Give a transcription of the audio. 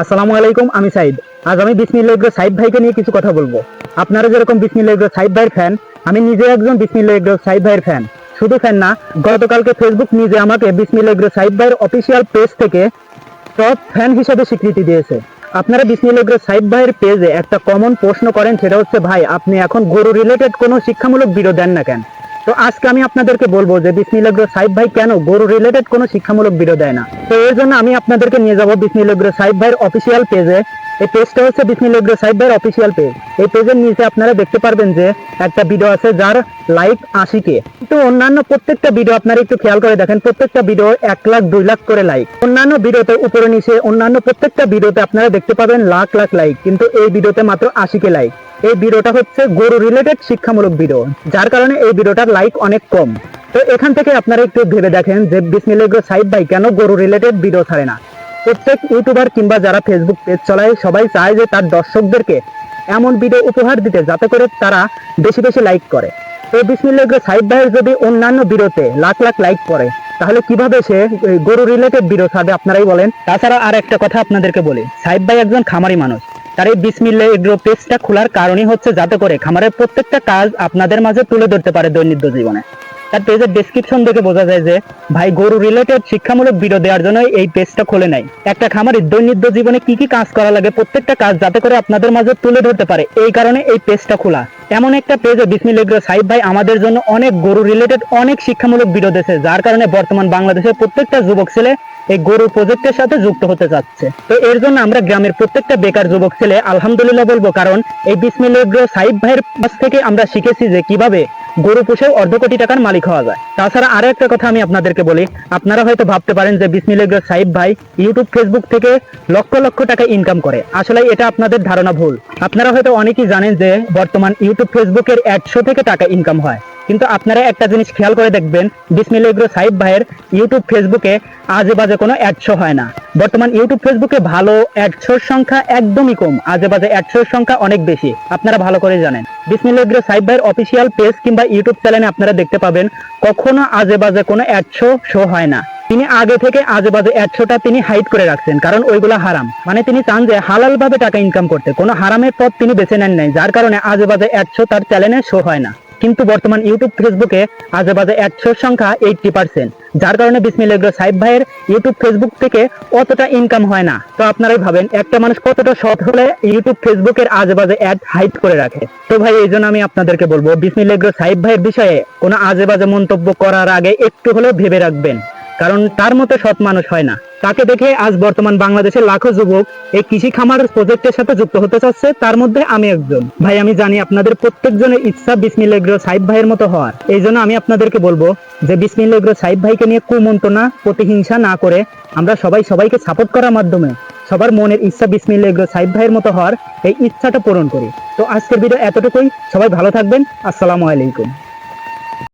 আসসালামু আলাইকুম, আমি সাইদ। আজ আমি বিসমিল্লাহ এগ্রো সাইদ ভাইকে নিয়ে কিছু কথা বলব। আপনারা যেরকম বিসমিল্লাহ এগ্রো সাইদ ভাইয়ের ফ্যান আমি নিজে একজন বিসমিল্লাহ এগ্রো সাইদ ভাইয়ের ফ্যান শুধু ফ্যান না, গতকালকে ফেসবুক নিজে আমাকে বিসমিল্লাহ এগ্রো সাইদ ভাইয়ের অফিসিয়াল পেজ থেকে টপ ফ্যান হিসেবে স্বীকৃতি দিয়েছে। আপনারা বিসমিল্লাহ এগ্রো সাইদ ভাইয়ের পেজে একটা কমন প্রশ্ন করেন, সেটা হচ্ছে, ভাই, আপনি এখন গরু রিলেটেড কোনো শিক্ষামূলক ভিডিও দেন না কেন? তো আজকে আমি আপনাদেরকে বলব যে বিসমিল্লাগ্র সাহেব ভাই কেন গরু রিলেটেড কোনো শিক্ষামূলক ভিডিও দেয় না? তো এর জন্য আমি আপনাদেরকে নিয়ে যাব বিসমিল্লাগ্র সাহেব ভাইয়ের অফিসিয়াল পেজে এই পেজটা হচ্ছে বিসমিল্লাগ্র সাইব ভাইয়ের অফিসিয়াল পেজ এই পেজের নিচে আপনারা দেখতে পারবেন যে একটা ভিডিও আছে যার লাইক আশি কে তো অন্যান্য প্রত্যেকটা ভিডিও আপনারা একটু খেয়াল করে দেখেন, প্রত্যেকটা ভিডিও এক লাখ, দুই লাখ করে লাইক অন্যান্য ভিডিওতে উপরে নিচে অন্যান্য প্রত্যেকটা ভিডিওতে আপনারা দেখতে পাবেন লাখ লাখ লাইক কিন্তু এই ভিডিওতে মাত্র আশি কে লাইক এই ভিডিওটা হচ্ছে গরু রিলেটেড শিক্ষামূলক ভিডিও যার কারণে এই ভিডিওটার লাইক অনেক কম। তো এখান থেকে আপনারা একটু ভেবে দেখেন যে বিসমিল্লাহ সাইড ভাই কেন গরু রিলেটেড ভিডিও ছাড়ে না। প্রত্যেক ইউটিউবার কিংবা যারা ফেসবুক পেজ চলায়, সবাই চায় যে তার দর্শকদেরকে এমন ভিডিও উপহার দিতে যাতে করে তারা বেশি বেশি লাইক করে। তো বিসমিল্লাহ সাইড ভাইয়ের যদি অন্যান্য ভিডিওতে লাখ লাখ লাইক করে, তাহলে কীভাবে সে গরু রিলেটেড ভিডিও ছাড়বে আপনারাই বলেন? তাছাড়া আর একটা কথা আপনাদেরকে বলি, সাইদ ভাই একজন খামারি মানুষ। তার এই বিসমিল্লা এগ্রো পেজটা খোলার কারণই হচ্ছে যাতে করে খামারের প্রত্যেকটা কাজ আপনাদের মাঝে তুলে ধরতে পারে দৈনন্দিন জীবনে। তার পেজের ডেসক্রিপশন দেখে বোঝা যায় যে, ভাই, গরু রিলেটেড শিক্ষামূলক ভিডিও দেওয়ার জন্য এই পেজটা খোলে নাই। একটা খামারের দৈনন্দিন জীবনে কি কি কাজ করা লাগে, প্রত্যেকটা কাজ যাতে করে আপনাদের মাঝে তুলে ধরতে পারে, এই কারণে এই পেজটা খোলা। এমন একটা পেজে বিসমিল্লাহ এগ্রো সাইদ ভাই আমাদের জন্য অনেক গরু রিলেটেড অনেক শিক্ষামূলক ভিডিও দিয়েছে, যার কারণে বর্তমান বাংলাদেশের প্রত্যেকটা যুবক ছেলে এই গরু প্রজেক্টের সাথে যুক্ত হতে চাচ্ছে। তো এর জন্য আমরা গ্রামের প্রত্যেকটা বেকার যুবক ছেলে আলহামদুলিল্লাহ বলব, কারণ এই বিসমিল্লাহ এগ্রো সাইদ ভাইয়ের কাছ থেকে আমরা শিখেছি যে কীভাবে গরু পুষেও অর্ধ কোটি টাকার মালিক হওয়া যায়। তাছাড়া আরও একটা কথা আমি আপনাদেরকে বলি, আপনারা হয়তো ভাবতে পারেন যে বিসমিল্লাহ সাহিব ভাই ইউটিউব, ফেসবুক থেকে লক্ষ লক্ষ টাকা ইনকাম করে। আসলে এটা আপনাদের ধারণা ভুল। আপনারা হয়তো অনেকেই জানেন যে বর্তমান ইউটিউব, ফেসবুকের একশো থেকে টাকা ইনকাম হয়। কিন্তু আপনারা একটা জিনিস খেয়াল করে দেখবেন, বিসমিল্লাহ এগ্রো সাইব ভাইয়ের ইউটিউব, ফেসবুকে আজে বাজে কোনো অ্যাডশো হয় না। বর্তমান ইউটিউব, ফেসবুকে ভালো অ্যাডশোর সংখ্যা একদমই কম আজে বাজে অ্যাডশোর সংখ্যা অনেক বেশি, আপনারা ভালো করে জানেন। বিসমিল্লাহ এগ্রো সাইব ভাইয়ের অফিসিয়াল পেজ কিংবা ইউটিউব চ্যানেলে আপনারা দেখতে পাবেন, কখনো আজে বাজে কোনো অ্যাডশো শো হয় না। তিনি আগে থেকে আজে বাজে একশোটা তিনি হাইড করে রাখছেন, কারণ ওইগুলো হারাম। মানে তিনি চান যে হালাল ভাবে টাকা ইনকাম করতে, কোনো হারামের পথ তিনি বেছে নেন নাই, যার কারণে আজে বাজে একশো তার চ্যানেলে শো হয় না। কিন্তু বর্তমান ইউটিউব ফেসবুকে আজে বাজে একশোর সংখ্যা এইটটি পার্সেন্ট যার কারণে বিসমিল এগ্রো সাহেব ভাইয়ের ইউটিউব ফেসবুক থেকে অতটা ইনকাম হয় না। তো আপনারাই ভাবেন, একটা মানুষ কতটা সৎ হলে ইউটিউব ফেসবুকের আজে বাজে অ্যাড হাইট করে রাখে? তো ভাই, এই জন্য আমি আপনাদেরকে বলব বিসমিল এগ্রো সাহেব ভাইয়ের বিষয়ে কোনো আজে বাজে মন্তব্য করার আগে একটু হলেও ভেবে রাখবেন। কারণ তার মতো সৎ মানুষ হয় না। তাকে দেখে আজ বর্তমান বাংলাদেশের লাখো যুবক এই কৃষি খামার প্রজেক্টের সাথে যুক্ত হতে চাচ্ছে, তার মধ্যে আমি একজন। ভাই, আমি জানি আপনাদের প্রত্যেকজনের ইচ্ছা বিসমিল্লা এগ্রো সাইব ভাইয়ের মতো হওয়ার। এই জন্য আমি আপনাদেরকে বলব যে বিসমিল্লা এগ্রো সাইব ভাইকে নিয়ে কুমন্ত্রণা, প্রতিহিংসা না করে আমরা সবাই সবাইকে সাপোর্ট করার মাধ্যমে সবার মনের ইচ্ছা বিসমিল্লা এগ্রো সাইব ভাইয়ের মতো হওয়ার এই ইচ্ছাটা পূরণ করি। তো আজকের ভিডিও এতটুকুই। সবাই ভালো থাকবেন। আসসালামু আলাইকুম।